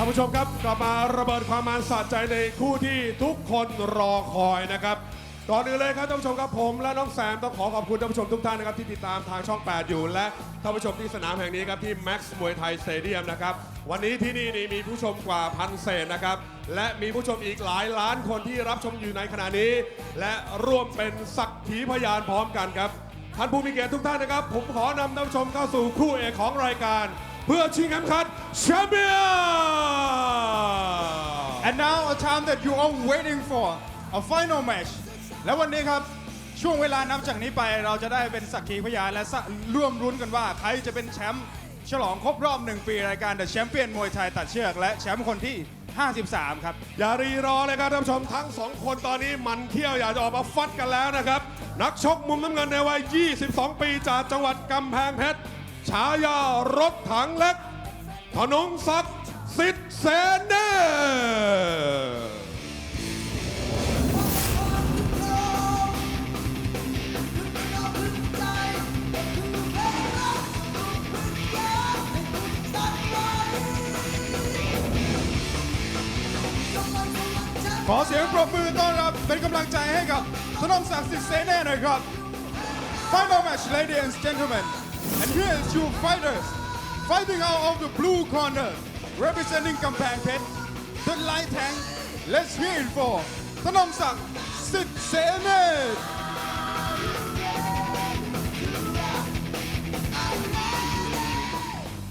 ท่านผู้ชมครับกลับมาระเบิดความมันสะใจในคู่ที่ทุกคนรอคอยนะครับก่อนอื่นเลยครับท่านผู้ชมครับผม และน้องแซมต้องขอขอบคุณท่านผู้ชมทุกท่านนะครับที่ติดตามทางช่อง 8 อยู่และท่านผู้ชมที่สนามแห่งนี้ครับที่ Max มวยไทยสเตเดียมนะครับวันนี้ที่นี่นี่มีผู้ชมกว่าพันเศษนะครับและมีผู้ชมอีกหลายล้านคนที่รับชมอยู่ในขณะนี้ และร่วมเป็นสักขีพยานพร้อมกันครับท่านผู้มีเกียรติทุกท่านนะครับ ผมขอนำท่านผู้ชมเข้าสู่คู่เอกของรายการ พื่อชิงเข็มขัดแชมเปี้ยน And now a time that you are waiting for a final match และวันนี้ครับช่วงเวลานับจากนี้ไปเราจะได้เป็นสักขีพยานและสะร่วมรุ้นกันว่า ใครจะเป็นแชมป์ฉลองครบรอบหนึ่งปีรายการ The Champion มวยไทยตัดเชือก และแชมป์คนที่ 53 ครับ อย่ารีรอเลยครับท่านผู้ชมทั้งสองคนตอนนี้มันเขี้ยวอยากจะออกมาฟัดกันแล้วนะครับ นักชกมุมน้ำเงินในวัย 22 ปีจากจังหวัดกำแพงเพชร ฉายารถถังเล็กธนงศักดิ์สิทธิ์เสนเนอขอเสียงปรบมือต้อนรับเป็นกำลังใจให้กับธนงศักดิ์สิทธิ์เสน่ห์หน่อยครับ Final match ladies and gentlemen and here is your fighters fighting out of the blue corner representing กำแพงเพชร the light tank let's hear it for ธนงศักดิ์สิทธิ์เสน่ห์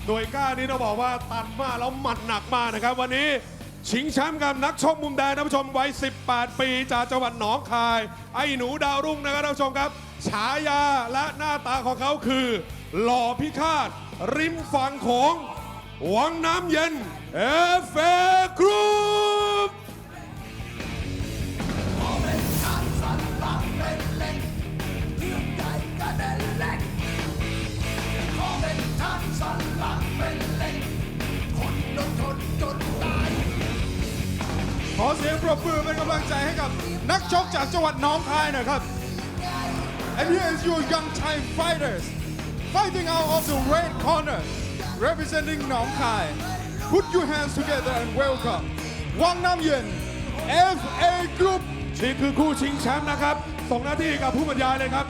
โดยก้านี้ต้องบอกว่าตันมากแล้วหมัดหนักมากนะครับ วันนี้ชิงแชมป์กับนักชกมุมแดงท่านผู้ชมวัย 18 ปีจากจังหวัดหนองคาย ไอ้หนูดาวรุ่งนะครับท่านผู้ชมครับ ฉายาและหน้าตาของเขาคือ หล่อพิฆาต ริมฝั่งของวังน้ำเย็นเอฟเอกรุ๊ปขอเสียงปรบมือเป็นกำลังใจให้กับนักชกจากจังหวัดหนองคายหน่อยครับ And here is your young time fighters fighting out of the red corner representing หนองคาย Put your hands together and welcome วังน้ำเย็น FA Group นี่คือคู่ชิงแชมป์นะครับส่งหน้าที่กับผู้บรรยายเลยครับ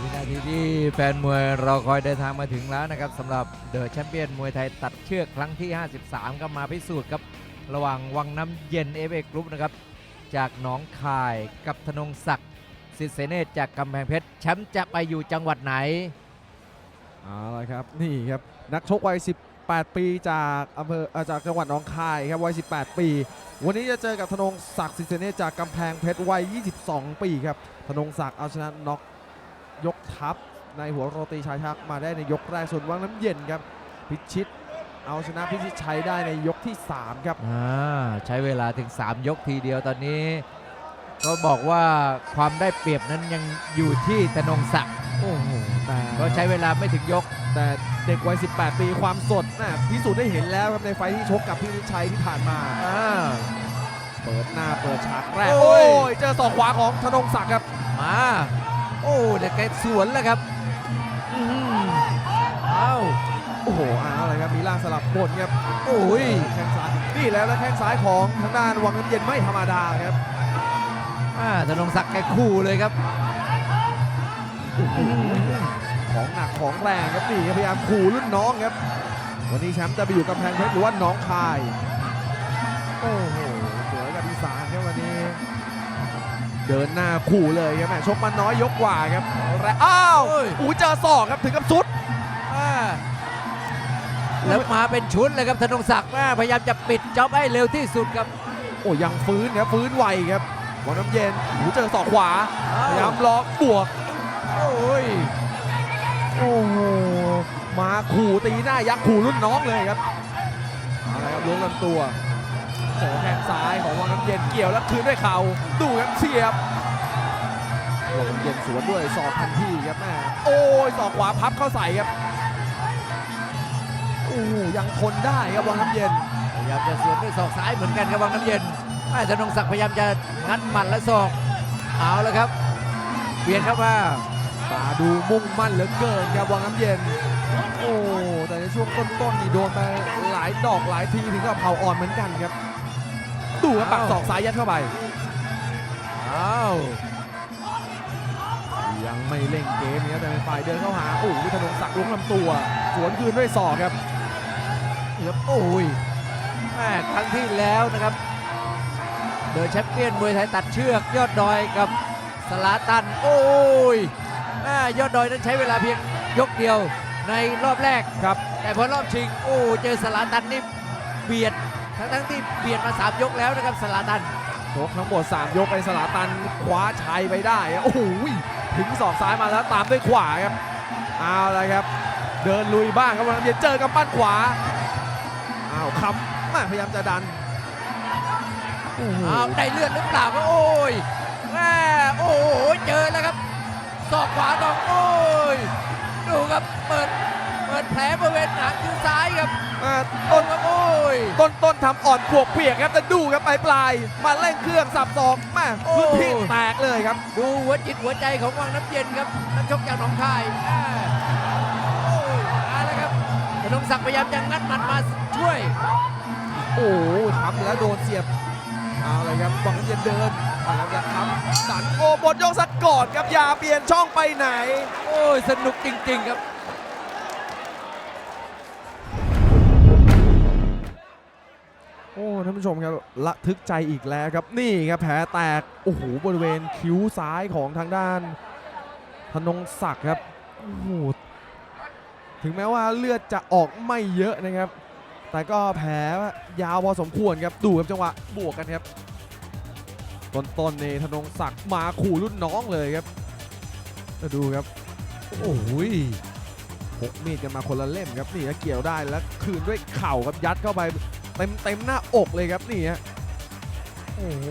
วินาทีที่แฟนมวยรอคอยเดินทางมาถึงแล้วนะครับสำหรับเดอะแชมเปี้ยนมวยไทยตัดเชือกครั้งที่ 53 ก็มาพิสูจน์ครับ ระหว่างวังน้ำเย็นเอฟเอกรุ๊ปนะครับ จากหนองคายกับธนงศักดิ์สิทธิเสเนตจากกำแพงเพชรแชมป์จะไปอยู่จังหวัดไหน เอาละครับนี่ครับนักชกวัย 18 ปีจากอำเภอเอ่อจากจังหวัดหนองคายครับวัย 18 ปี วันนี้จะเจอกับธนงศักดิ์สิทธิ์เสเนจากกำแพงเพชรวัย 22 ปีครับธนงศักดิ์เอาชนะน็อกยกทัพในหัวโรตีชายชักมาได้ในยกแรกส่วนวังน้ำเย็นครับพิชิตเอาชนะพิชิตชัยได้ในยกที่ 3 ครับอ่าใช้เวลาถึง 3 ยกทีเดียวตอนนี้ ก็บอกว่าความได้เปรียบนั้นยังอยู่ที่ธนงศักดิ์โอ้โห แต่ก็ใช้เวลาไม่ถึงยก แต่เด็กวัย 18 ปีความสดนะพิสูจน์ได้เห็นแล้วครับในไฟท์ที่ชกกับพิชิตชัยที่ผ่านมาอ่าเปิดหน้าเปิดฉากแรก โอ้โอ้ยยเจอศอกขวาของธนงศักดิ์ครับ มา โอ้เดี๋ยวแกสวนแล้วครับอื้อหือเอ้าโอ้โหเอาอะไรครับมีล่างสลับบนครับ โอ้ยแข้งซ้ายนี่แล้วแล้วแข้งซ้ายของทางด้านวังน้ำเย็นไม่ธรรมดาครับอ่าธนงศักดิ์แกคู่เลยครับ ของหนักของแรงครับนี่ครับพยายามขู่รุ่นน้องครับ วันนี้แชมป์จะไปอยู่กำแพงเพชรหรือว่าหน้องคาย โอ้โหสวยกับอีสานครับวันนี้ เดินหน้าขู่เลยครับแม่ชกมันน้อยยกกว่าครับแรงอ้าวโอ้ยอู้เจอศอกครับถึงกับสุดอ่าแล้วมาเป็นชุดเลยครับธนงศักดิ์อ่าพยายามจะปิดจ็อบให้เร็วที่สุดครับ โอ้ยังฟื้นครับฟื้นไวครับวังน้ำเย็นหูเจอศอกขวาอ้าวพยายามล็อกบวก โอ้ยโอ้โหมาขู่ตีหน้ายักษ์ขู่รุ่นน้องเลยครับเอาละครับล้วงลำตัวเจอแข้งซ้ายของวังน้ำเย็นเกี่ยวแล้วคืนด้วยเข่าดูครับเสียบวังน้ำเย็นสวนด้วยศอกทันทีครับแม่โอ้ยศอกขวาพับเข้าใส่ครับโอ้ยังทนได้ครับวังน้ำเย็นพยายามจะสวนด้วยศอกซ้ายเหมือนกันครับวังน้ำเย็นอ่าธนงศักดิ์พยายามจะงัดหมัดและศอกเอาแล้วครับเปลี่ยนเข้ามา ตาดูมุ่งมั่นเหลือเกินครับวังน้ำเย็น โอ้แต่ในช่วงต้นๆนี่โดนไปหลายดอกหลายทีถึงกับเผาอ่อนเหมือนกันครับ ดูครับปักศอกซ้ายยัดเข้าไปอ้าวยังไม่เล่นเกมนี้แต่เป็นฝ่ายเดินเข้าหาโอ้โหธนงศักดิ์ล้วงลำตัว สวนคืนด้วยศอกครับนี่ครับโอ้ยแม่ครั้งที่แล้วนะครับเดอะแชมเปี้ยนมวยไทยตัดเชือกยอดดอยกับสลาตัน โอ้ย แม่ยอดดอยนั้นใช้เวลาเพียงยกเดียวในรอบแรก ครับ แต่พอรอบชิง โอ้เจอสลาตันนี่เบียดทั้งทั้งๆที่เบียดมาสามยกแล้วนะครับสลาตันชกทั้งหมด 3 ยกไอ้สลาตันคว้าชัยไปได้ครับโอ้โหถึงศอกซ้ายมาแล้วตามด้วยขวาครับเอาละครับ เดินลุยบ้างครับวันนี้เจอกับปั้นขวาอ้าวคำแม่พยายามจะดันโอ้โหอ้าวได้เลือดหรือเปล่าก็โอ้ยแม่โอ้โหเจอแล้วครับ ศอกขวาของโอ้ยดูครับเปิดเปิดแผลบริเวณหางคิ้วซ้ายครับอ่าต้ต้นนครับโอ้ย ต้นต้นทำอ่อนปวกเปียกครับแต่ดูครับปลายปลายๆมาเล่นเครื่องสับศอกแม่โอ้ พื้นที่แตกเลยครับ ดูหัวจิตหัวใจของวังน้ำเย็นครับนักชกจากหนองคายแม่โอ้ยมาแล้วครับธนงศักดิ์พยายามจะงัดหมัดมาช่วย โอ้โหทำแล้วโดนเสียบเอาเลยครับบังน้ำเย็นเดิน พยายามจะทำดันโอ้บดยกสักก่อนครับอย่าเปลี่ยนช่องไปไหน โอ้ยสนุกจริงๆครับโอ้ท่านผู้ชมครับระทึกใจอีกแล้วครับนี่ครับแผลแตกโอ้โหบริเวณคิ้วซ้ายของทางด้านธนงศักดิ์ครับโอ้โหถึงแม้ว่าเลือดจะออกไม่เยอะนะครับ แต่ก็แผลยาวพอสมควรครับดูครับจังหวะบวกกันครับ ต้นๆนี่ธนงศักดิ์มาขู่รุ่นน้องเลยครับแล้วดูครับ โอ้ยพกมีดกันมาคนละเล่มครับนี่ฮะเกี่ยวได้แล้วคืนด้วยเข่าครับยัดเข้าไปเต็มเต็มหน้าอกเลยครับนี่ฮะโอ้โห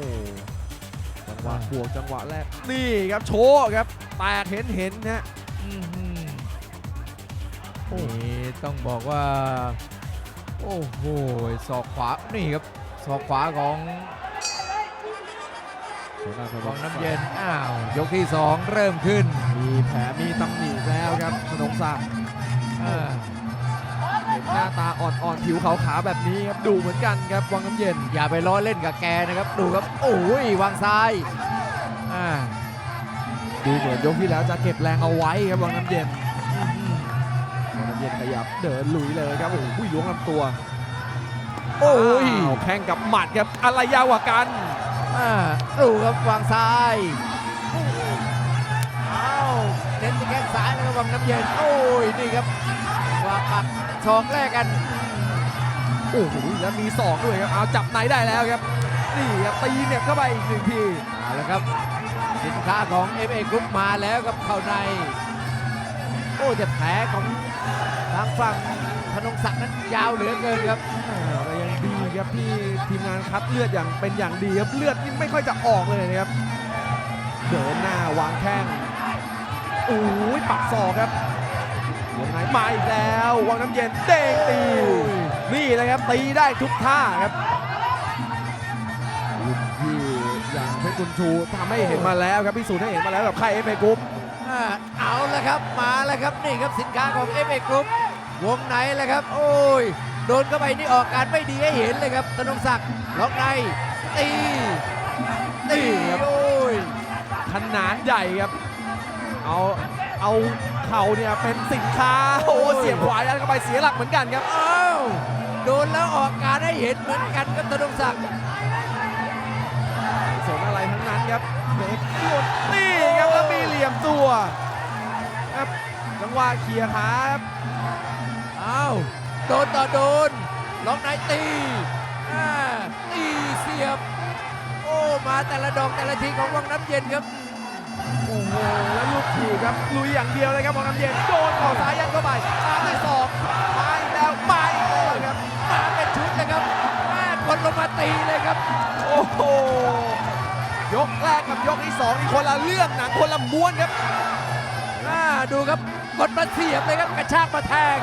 จังหวะบวกจังหวะแรกนี่ครับโชว์ครับแตกเห็นเห็นๆนะอื้อหือนี่ต้องบอกว่า โอ้โหศอกขวานี่ครับศอกขวาของ ของน้ำเย็น อ้าว ยกที่ 2 เริ่มขึ้น มีแผลมีตำหนิแล้วครับธนงศักดิ์อ่าเห็นหน้าตาอ่อนๆ ผิวขาวๆแบบนี้ครับ ดูเหมือนกันครับ วังน้ำเย็น อย่าไปล้อเล่นกับแกนะครับ ดูครับ โอ้ยวางซ้ายอ่าดูเหมือนยกที่แล้วจะเก็บแรงเอาไว้ครับ วังน้ำเย็นวังน้ำเย็นขยับ เดินลุยเลยครับ โอ้โหล้วงลำตัว โอ้ยอ้าวแข่งกับหมัดครับ อะไรยาวกว่ากัน อ่าดูครับวางซ้ายอ้าวเน้นที่แข้งซ้ายนะครับวังน้ำเย็นโอ้ยนี่ครับวางปักศอกแรกกันโอ้โหแล้วมีศอกด้วยครับเอาจับไหนได้แล้วครับนี่ครับตีเน็บเข้าไปอีกหนึ่งทีเอาละครับ สินค้าของ FA Group มาแล้วครับเข้าใน โอ้แต่แผลของทางฝั่งธนงศักดิ์นั้นยาวเหลือเกินครับอ่าแต่ยังดี ครับที่ทีมงานคัดเลือดอย่างเป็นอย่างดีครับเลือดนี่ไม่ค่อยจะออกเลยนะครับเดินหน้าวางแข้งโอ้ยปักศอกครับยังไงมาอีกแล้ววังน้ำเย็นเด้งตีนี่เลยครับตีได้ทุกท่าครับรุ่นพี่อย่างเพชรกุญชูทำให้เห็นมาแล้วครับพิสูจน์ให้เห็นมาแล้วกับค่ายเอฟเอกรุ๊ปอ่าเอาละครับมาแล้วครับนี่ครับสินค้าของ FA Group วงในเลยครับ โอ้ย โดนเข้าไปนี่ออกการไม่ดีให้เห็นเลยครับธนงศักดิ์ล็อกในตีตีโอ้ยขนาดใหญ่ครับ เอาเอาเข่าเนี่ยเป็นสินค้าโอ้โหเสียบขวายันเข้าไปเสียหลักเหมือนกันครับอ้าวโดนแล้วออกการให้เห็นเหมือนกันครับธนงศักดิ์ไม่สนอะไรทั้งนั้นครับเด็กหลุดนี่ครับแล้วมีเหลี่ยมตัวครับจังหวะเคลียร์ขาครับอ้าว โดนต่อโดนล็อกในตีอ่าตีเสียบ โอ้มาแต่ละดอกแต่ละทีของวังน้ำเย็นครับโอ้โหแล้วลูกถีบครับลุยอย่างเดียวเลยครับของน้ำเย็นโดนเข่าซ้ายยันเข้าไปตามด้วยศอกมาอีกแล้วมาอีกแล้วครับมาเป็นชุดเลยครับแม่คนลงมาตีเลยครับ โอ้โหยกแรกกับยกที่สองนี่คนละเรื่องหนังคนละม้วนครับอ่าดูครับกดมาเสียบเลยครับกระชากมาแทง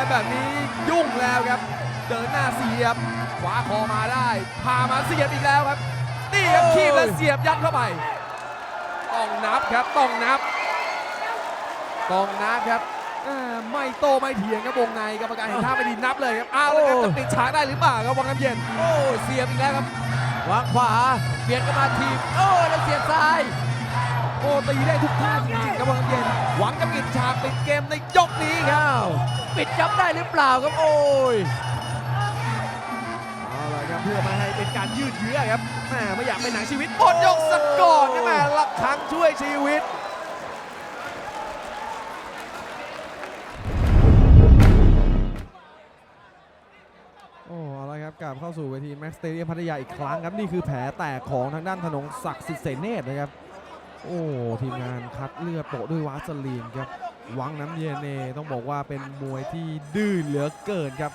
แล้วครับแบบนี้ยุ่งแล้วครับ เดินหน้าเสียบ ขวาคอมาได้ พามาเสียบอีกแล้วครับ นี่ครับคีบแล้วเสียบยัดเข้าไป ต้องนับครับ ต้องนับโกองน้ำครับอ่าไม่โตไม่เถียงครับวงในกรรมการเห็นท่าไม่ดีนับเลยครับอ้าวแล้วครับโอ้จะปิดฉากได้หรือเปล่าครับวังน้ำเย็นโอ้เสียบอีกแล้วครับวางขวาเบียดเข้ามาทีบโอ้แล้วเสียบซ้ายโอ้ตีได้ทุกท่าจริงๆครับวังน้ำเย็นหวังจะปิดฉากปิดเกมในยก นี้ครับอ้าวปิดจับได้หรือเปล่าครับโอ้ยเอาละครับเพื่อไม่ให้เป็นการยืดเยื้อครับแหมไม่อยากเป็นหนังชีวิตหมดยกสักก่อนนะแหมละครั้งช่วยชีวิตโอ้เอาละครับกลับเข้าสู่เวทีแม็กซ์สเตเดียมพัทยาอีกครั้งครับ นี่คือแผลแตกของทางด้านธนงศักดิ์สิทธิ์เสนเนตรนะครับ โอ้ ทีมงานคัดเลือดโปะด้วยวาสลีนครับ วังน้ำเย็นเนต้องบอกว่าเป็นมวยที่ดื้อเหลือเกินครับ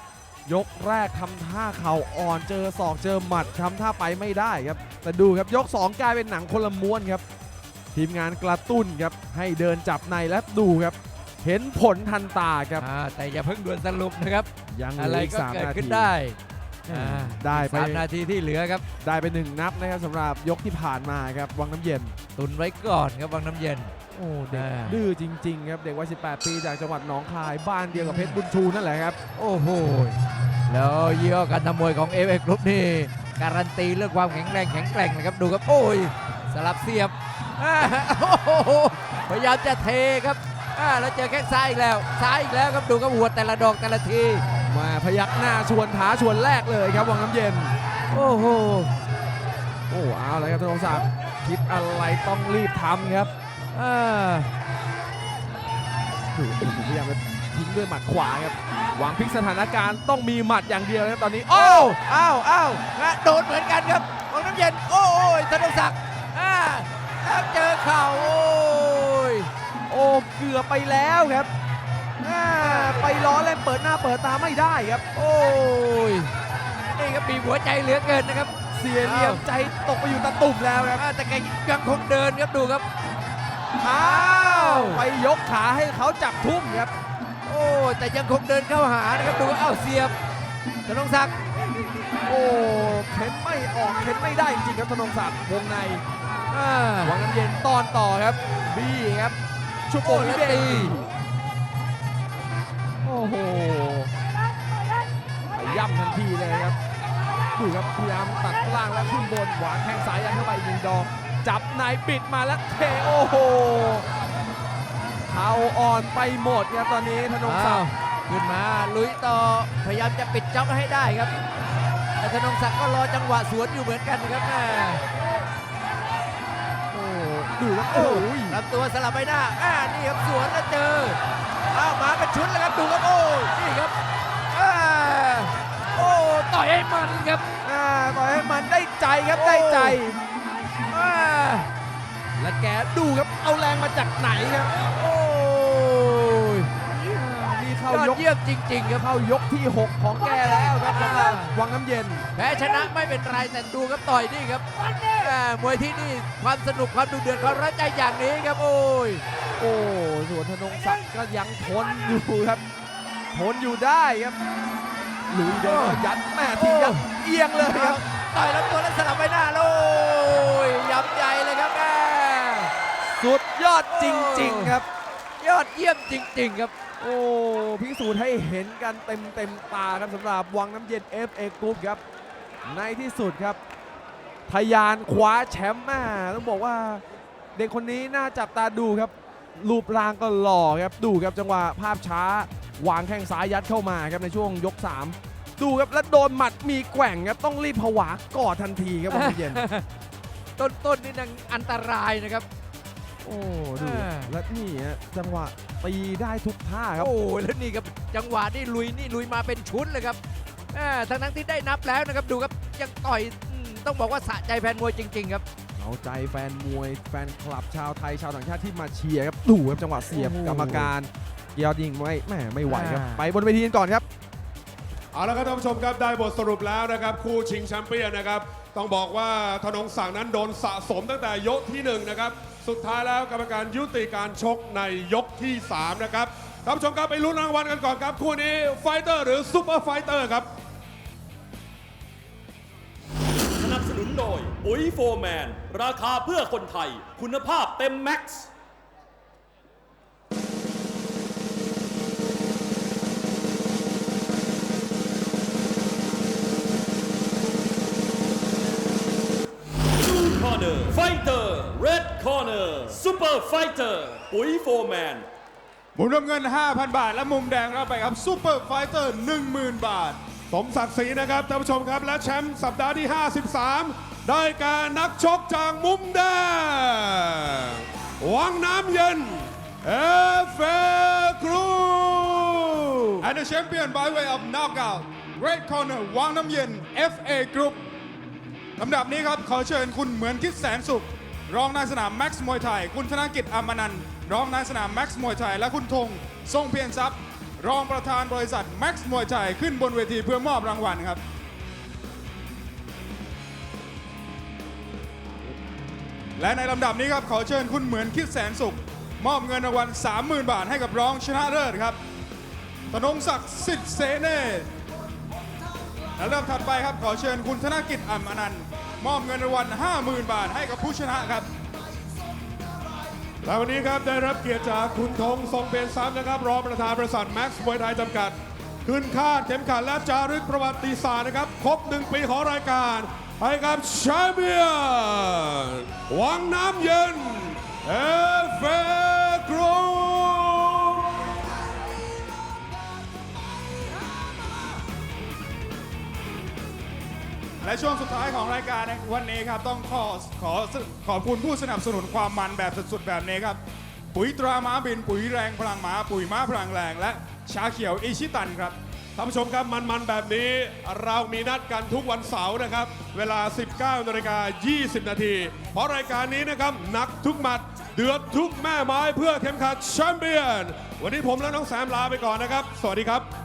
ยกแรกทำท่าเข่าอ่อนเจอศอกเจอหมัดทำท่าไปไม่ได้ครับ แต่ดูครับยก 2 กลายเป็นหนังคนละม้วนครับ ทีมงานกระตุ้นครับ ให้เดินจับในและดูครับ เห็นผลทันตาครับ อ่าแต่อย่าเพิ่งด่วนสรุปนะครับ ยังเหอะลืไรออีกก็สามเกิดนาขึ้ทีนได้อ่าอ่าได้ไป สามนาทีที่เหลือครับ ได้ไปหนึ่งนับนะครับสำหรับยกที่ผ่านมาครับวังน้ำเย็น ตุนไว้ก่อนครับวังน้ำเย็น โอ้เด็กอ่าดื้อจริง ๆ ครับ เด็กวัย 18 ปีจากจังหวัดหนองคายบ้านเดียวกับเพชรบุญชูนั่นแหละครับ โอ้โห แล้วยี่ห้อการทำมวยของเอฟเอกรุ๊ปนี่ การันตีเรื่องความแข็งแรงแข็งแกร่งนะครับดูครับ โอ้ย สลับเสียบอ่าโอ้โหพยายามจะเทครับอ่าแล้วเจอแข้งซ้ายอีกแล้วซ้ายอีกแล้วครับดูครับหัวแต่ละดอกแต่ละทีมาพยักหน้าชวนท้าชวนแรกเลยครับวังน้ำเย็น โอ้โหโอ้เอาเลยครับธนงศักดิ์คิดอะไรต้องรีบทำครับอ่า ดูดูพยายามจะทิ้งด้วยหมัดขวาครับ หวังพลิกสถานการณ์ต้องมีหมัดอย่างเดียวนะครับตอนนี้ โอ้อ้าวอ้าวอ้าวงะโดนเหมือนกันครับวังน้ำเย็น โอ้ยธนงศักดิ์อ่าแล้วเจอเข่าโอ้ยโอ้เกือบไปแล้วครับอ่าไปล้อเล่นเปิดหน้าเปิดตาไม่ได้ครับ โอ้ยนี่ครับบีบหัวใจเหลือเกินนะครับ เสียเหลี่ยมใจตกไปอยู่ตะตุ่มแล้วครับอ่าแต่แกยังคงเดินครับดูครับ อ้าวไปยกขาให้เขาจับทุ่มครับ โอ้แต่ยังคงเดินเข้าหานะครับดูอ้าวเสียบธนงศักดิ์โอ้เข็นไม่ออกเข็นไม่ได้จริงครับธนงศักดิ์วงในอ่าวังน้ำเย็นตอนต่อครับบี้ครับชุบโอ้แล้วที่เบตีโอ้โหไปย่ำทันทีเลยครับดูครับพยายามตัดล่างแล้วขึ้นบนหวานแทงซ้ายยันเข้าไปอีกหนึ่งดอก จับในปิดมาแล้วเทโอ้โหเท้าอ่อนไปหมดครับตอนนี้ธนงศัอ้ากวดิ์ขึ้นมาลุยต่อพยายามจะปิดจ็อบให้ได้ครับแต่ธนงศักดิ์ก็รอจังหวะสวนอยู่เหมือนกันนะครับแม่โอ้ดูครับโอ้ยลำตัวสลับไปหน้าอ่านี่ครับสวนแล้วเจออ้าวมาเป็นชุดแล้วครับดูครับโอ้ยนี่ครับอ่าโอ้ต่อยให้มันครับอ่าต่อยให้มันได้ใจครับได้ใจอ่า และแกดูครับเอาแรงมาจากไหนครับโอ้ยนี่เข้ายอดยกเยี่ยมจริงๆครับเข้ายกที่ 6 ของแกแล้วครับสำหรับวังน้ำเย็นแพ้ชนะไม่เป็นไรแต่ดูครับต่อยนี่ครับอ่ามวยที่นี่ความสนุกความดุเดือดความร้ายใจอย่างนี้ครับโอ้ยโอ้ส่วนธนงศักดิ์ก็ยังทนอยู่ครับทนอยู่ได้ครับหลุยเดินก็ยัดแม่ที่ยัดเอียงเลยครับต่อยลำตัวแล้วสลับไปหน้าแล้ สุดยอดจริง ๆ ครับ ยอดเยี่ยมจริง ๆ ครับ โอ้พิสูจน์ให้เห็นกันเต็มเต็มๆตาครับสำหรับวังน้ำเย็น FA Group ครับ ในที่สุดครับทะยานคว้าแชมป์มาต้องบอกว่าเด็กคนนี้น่าจับตาดูครับ รูปร่างก็หล่อครับ ดูครับจังหวะภาพช้าวางแข้งซ้ายยัดเข้ามาครับในช่วงยก 3 ดูครับแล้วโดนหมัดมีแกว่งครับต้องรีบผวากอดทันทีครับวังน้ำเย็น ต้นๆนี่นังอันตรายนะครับ โอ้ดูอ่า และนี่ฮะจังหวะตีได้ทุกท่าครับ โอ้ยแล้วนี่ครับจังหวะนี่ลุยนี่ลุยมาเป็นชุดเลยครับอ่าทั้งทั้งๆที่ได้นับแล้วนะครับดูครับยังต่อยอืมต้องบอกว่าสะใจแฟนมวยจริง ๆ ครับ เอาใจแฟนมวยแฟนคลับชาวไทยชาวต่างชาติที่มาเชียร์ครับดูครับจังหวะเสียบโอ้โหกรรมการยอดยิงไม่แหม่ไม่ไหวครับ อ่า ไปบนเวทีกันก่อนครับ เอาละครับท่านผู้ชมครับได้บทสรุปแล้วนะครับ คู่ชิงแชมเปี้ยนนะครับ ต้องบอกว่าธนงศักดิ์นั้นโดนสะสมตั้งแต่ยกที่1นะครับ สุดท้ายแล้วกรรมการยุติการชกในยกที่ 3 นะครับท่านผู้ชมครับไปลุ้นรางวัลกันก่อนครับ คู่นี้ไฟเตอร์หรือซูเปอร์ไฟเตอร์ครับ สนับสนุนโดยปุ๋ยโฟร์แมน ราคาเพื่อคนไทย คุณภาพเต็มแม็กซ์ ร์ไฟเตอร์ปุ๋ยโฟร์แมนมุมน้ำเงิน 5,000 บาท และมุมแดงรับไปครับซูเปอร์ไฟเตอร์ 10,000 บาท สมศักดิ์ศรีนะครับท่านผู้ชมครับ และแชมป์สัปดาห์ที่ 53 ได้แการนักชกจากมุมแดงวังน้ำเย็นเอฟเอกรู and the champion by way of knockout red corner วังน้ำเย็น FA Group ลำดับนี้ครับ ขอเชิญคุณเหมือนคิดแสนสุข รองนายสนาม Max มวยไทย คุณธนกิจอมนันท์รองนายสนาม Max มวยไทย และคุณธงทรงเพียรทรัพย์ รองประธานบริษัท Max มวยไทย ขึ้นบนเวทีเพื่อมอบรางวัลครับ และในลำดับนี้ครับขอเชิญคุณเหมือนคิดแสนสุข มอบเงินรางวัล 30,000 บาทให้กับรองชนะเลิศครับธนงศักดิ์สิทธิ์เสเน่และเริ่มถัดไปครับขอเชิญคุณธนกิจอ่ำอนันต์ มอบเงินรางวัล50,000 บาทให้กับผู้ชนะครับ และวันนี้ครับได้รับเกียรติจากคุณธงทรงเป็นทรัพย์นะครับ รองประธานบริษัทแม็กซ์มวยไทยจำกัด ขึ้นคาดเข็มขัดและจารึกประวัติศาสตร์นะครับ ครบหนึ่งปีของรายการให้กับแชมเปี้ยนวังน้ำเย็นเอฟเอ และช่วงสุดท้ายของรายการในวันนี้ครับต้องขอขอขอบคุณผู้สนับสนุนความมันแบบสุดๆแบบนี้ครับ ปุ๋ยตราม้าบินปุ๋ยแรงพลังม้าปุ๋ยม้าพลังแรงและชาเขียวอิชิตันครับ ท่านผู้ชมครับมันๆแบบนี้เรามีนัดกันทุกวันเสาร์นะครับ เวลา 19นาฬิกา20 นาที เพราะรายการนี้นะครับหนักทุกหมัด เดือดทุกแม่ไม้เพื่อเข็มขัดแชมเปี้ยน วันนี้ผมและน้องแซมลาไปก่อนนะครับ สวัสดีครับ